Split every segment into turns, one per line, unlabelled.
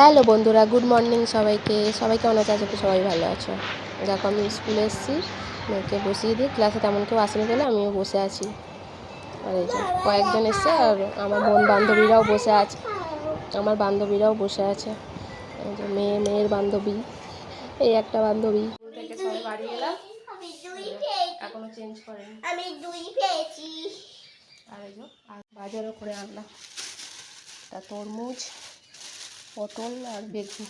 Hello বন্ধুরা good morning সবাইকে। সবাই কেমন আছে? আজকে সবাই ভালো আছো। দেখো আমি স্কুলে এসেছি মেয়েকে বসিয়ে দিয়ে ক্লাসে তেমন কেউ আসেনি বলে আমিও বসে আছি। আর এই যে কয়েকজন এসছে আর আমার বোন বান্ধবীরাও বসে আছে। আমার বান্ধবীরাও বসে আছে। এই যে মেয়ে মেয়ের বান্ধবী। এই একটা বান্ধবী। স্কুল থেকে সবাই বাড়ি এলাম এখনও চেঞ্জ করেনি।
আমি দুই পেয়েছি।
আর এই যে আর বাজারও করে আনলাম। তা তরমুজ। পটল আর বেগুন।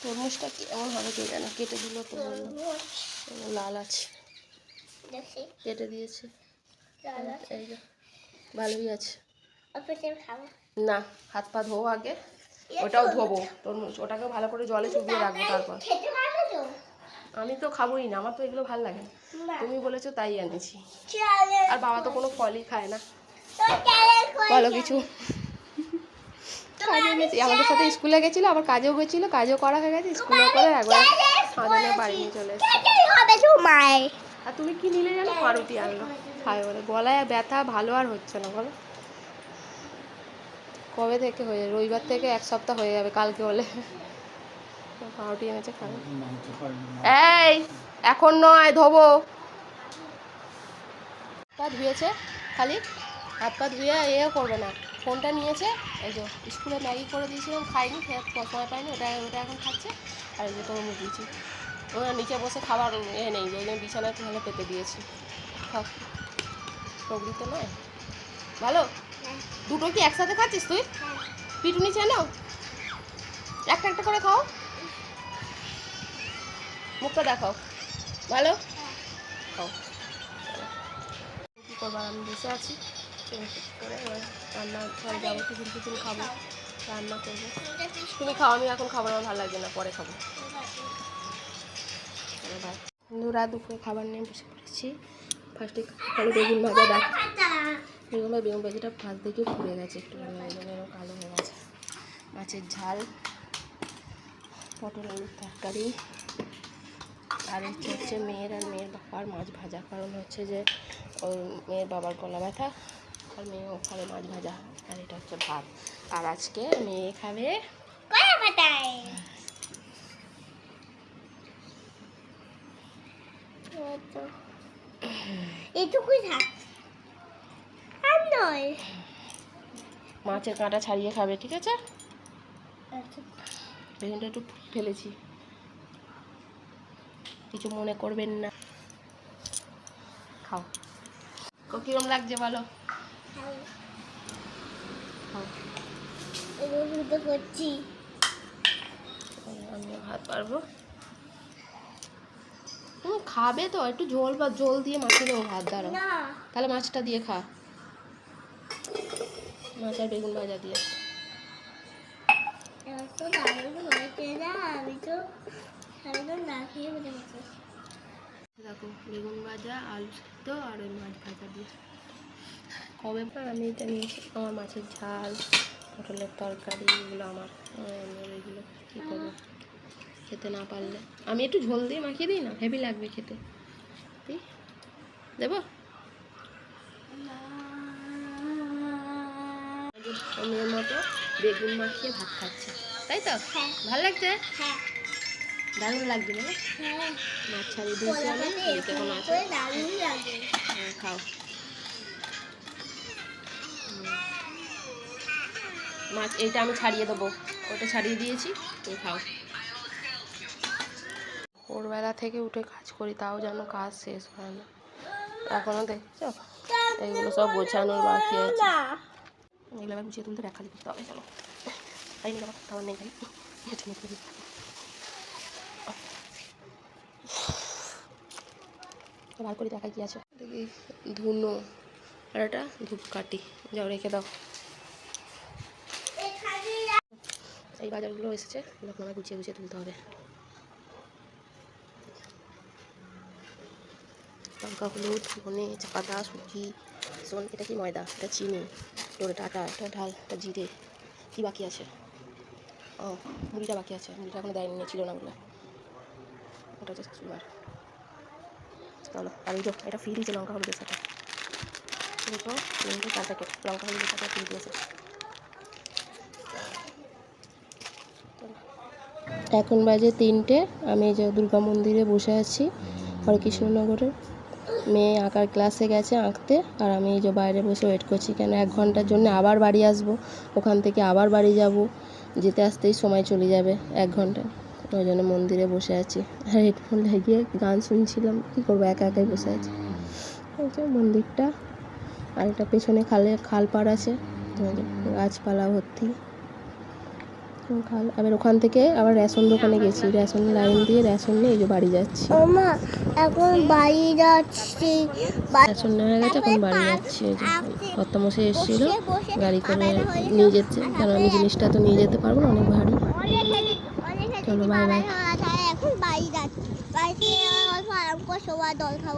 তরমুজটা কেমন হবে কে জানে? কেটে দিল তো লাল আছে। কেটে দিয়েছে। এই যে ভালোই আছে। না হাত পা ধোবো আগে। ওটাও ধোবো তরমুজ। ওটাকে ভালো করে জলে চুবিয়ে রাখব তারপর। আমি তো খাবোই না আমার তো এগুলো ভালো লাগে না। তুমি বলেছ তাই এনেছি। আর বাবা তো কোনো ফলই খায় না। বলো কিছু। আমাদের সাথে স্কুলে গেছিল আবার কাজেও গেছিল কাজও করা হয়ে গেছে স্কুলে করে একবার সাজানে বাড়ি নিয়ে চলে আর তুমি কি নিলে জানো? পাউরুটি আনলো। খায় বলে গলায় ব্যথা ভালো আর হচ্ছে না বলো। কবে থেকে হয়ে যাবে? রবিবার থেকে এক সপ্তাহ হয়ে যাবে কালকে বলে পাউরুটি এনেছে খাবে। এই এখন নয় ধোবো। পা ধুয়েছে খালি? হাত পা ধুয়ে এও করবে না। ফোনটা নিয়েছে, এই যে স্কুলে ম্যাগি করে দিয়েছিলাম, খাইনি সময় পাইনি, ওটা ওটা এখন খাচ্ছে, আর এই যে তরমুজ দিয়েছি। ওরা নিচে বসে খাবার এ নেই ওই জন্য বিছানায় তাহলে পেতে দিয়েছি। খাও। তো নয়। ভালো? দুটো কি একসাথে খাচ্ছিস তুই? পিটুনি চেনো? একটা একটা করে খাও। মুখটা দেখাও। ভালো? খাও। কী করব আর আমি বসে আছি। রান্না ঘরে যাব টিফিন খাব রান্না করব তুমি খাও, আমি এখন খাবার আমার ভালো লাগছে না, পরে খাব। বন্ধুরা দুপুরে খাবার নিয়ে বসে পড়েছি। ফার্স্টে খালি বেগুন ভাজা দেখ বেগুন ভাজা, বেগুন ভাজাটা ফার্স্ট দিকে পুড়ে গেছে একটু ওই জন্য এরকম কালো হয়ে গেছে। মাছের ঝাল পটল আলুর তরকারি, আর হচ্ছে হচ্ছে মেয়ের আর মেয়ের বাবার মাছ ভাজা। কারণ হচ্ছে যে, ওর মেয়ের বাবার গলা ব্যথা। আর মেয়েও খাবে মাছ ভাজা আর এটা হচ্ছে ভাত। আর আজকে মেয়ে খাবে
কয়া পাতায়। এটুকুই থাক। আর নয়।
মাছের কাঁটা ছাড়িয়ে খাবে ঠিক আছে? বেগুনটা একটু ফেলেছি। কিছু মনে করবেন না। খাও। কিরম লাগছে বলো? খাবে তো একটু ঝোল বা ঝোল দিয়ে মাছে দেবো ভাত দাঁড়াও তাহলে মাছটা দিয়ে খা মাছ আর বেগুন ভাজা দিয়ে দেখো, বেগুন ভাজা, আলু সিদ্ধ আর ওই মাছ ভাজা দিয়ে। কবে আমি এটা নিয়েছি আমার মাছের ঝাল পটলের তরকারি এগুলো আমার এগুলো কী করব? খেতে না পারলে। আমি একটু ঝোল দিয়ে মাখিয়ে দিই না? হেভি লাগবে খেতে। দেবো? মেয়ের মতো বেগুন মাখিয়ে ভাত খাচ্ছে। তাই তো?
হ্যাঁ।
ভালো লাগছে?
হ্যাঁ।
দারুণ লাগছে না?
হ্যাঁ।
মাছ ছাড়িয়ে দিয়েছি আমি। খাও। মাছ এইটা আমি ছাড়িয়ে দেবো। ওটা ছাড়িয়ে দিয়েছি তুমি খাও। ভোরবেলা থেকে উঠে কাজ করি তাও যেন কাজ শেষ হয় না। এখনও দেখছ? এইগুলো সব গোছানোর বাকি আছে। এগুলো আবার গুছিয়ে তুলতে রেখা করতে হবে চলো। তাই নিয়ে খাবার নেই ভাই বার করে দেখা কি আছে? দেখি ধুনো আর একটা ধূপকাঠি। যাও রেখে দাও
এখানে
এই বাজারগুলো এসেছে, এগুলো আমার গুছিয়ে গুছিয়ে তুলতে হবে। লঙ্কা, হলুদ, ধনে, চাপাতা, সুজি শোন এটা কি ময়দা? এটা চিনি এটা আটা এটা ঢাল, এটা জিরে, কী বাকি আছে? ও, মুড়িটা বাকি আছে, মুড়িটা এখনও দেয়নি ছিল না বলে। ওটা হচ্ছে চলো, আর এই এটা ফ্রি দিয়েছে লঙ্কা হলুদের সাথে। তিনটে চার প্যাকেট লঙ্কা হলুদের সাথে ফ্রি দিয়েছে এখন বাজে তিনটে। আমি যে দুর্গা মন্দিরে বসে আছি হরেকৃষ্ণনগরের মেয়ে আঁকার ক্লাসে গেছে আঁকতে, আর আমি এই যে বাইরে বসে ওয়েট করছি, কেন এক ঘণ্টার জন্য আবার বাড়ি আসব? ওখান থেকে আবার বাড়ি যাব। যেতে আসতেই সময় চলে যাবে এক ঘণ্টা ওই জন্য মন্দিরে বসে আছি। আর হেডফোন লাগিয়ে গান শুনছিলাম, কী করব, একা একাই বসে আছি। এই যে মন্দিরটা আর একটা পেছনে খালে খাল পাড় আছে গাছপালা ভর্তি। খাল আবার ওখান থেকে আবার রেশন দোকানে গেছি। রেশন লাইন দিয়ে রেশন নিয়ে এই যে বাড়ি যাচ্ছি।
এখন বাড়ি যাচ্ছি।
রেশন নেওয়া গেছে এখন বাড়ি যাচ্ছি। এই যে কর্তামশাই এসেছিল। গাড়ি করে নিয়ে যেতে। কারণ আমি জিনিসটা তো নিয়ে যেতে পারব না অনেক ভারী। চলো, bye bye.
এখন বাড়ি যাচ্ছি। বাড়িতে অল্প আরাম করে সবার দল খাব।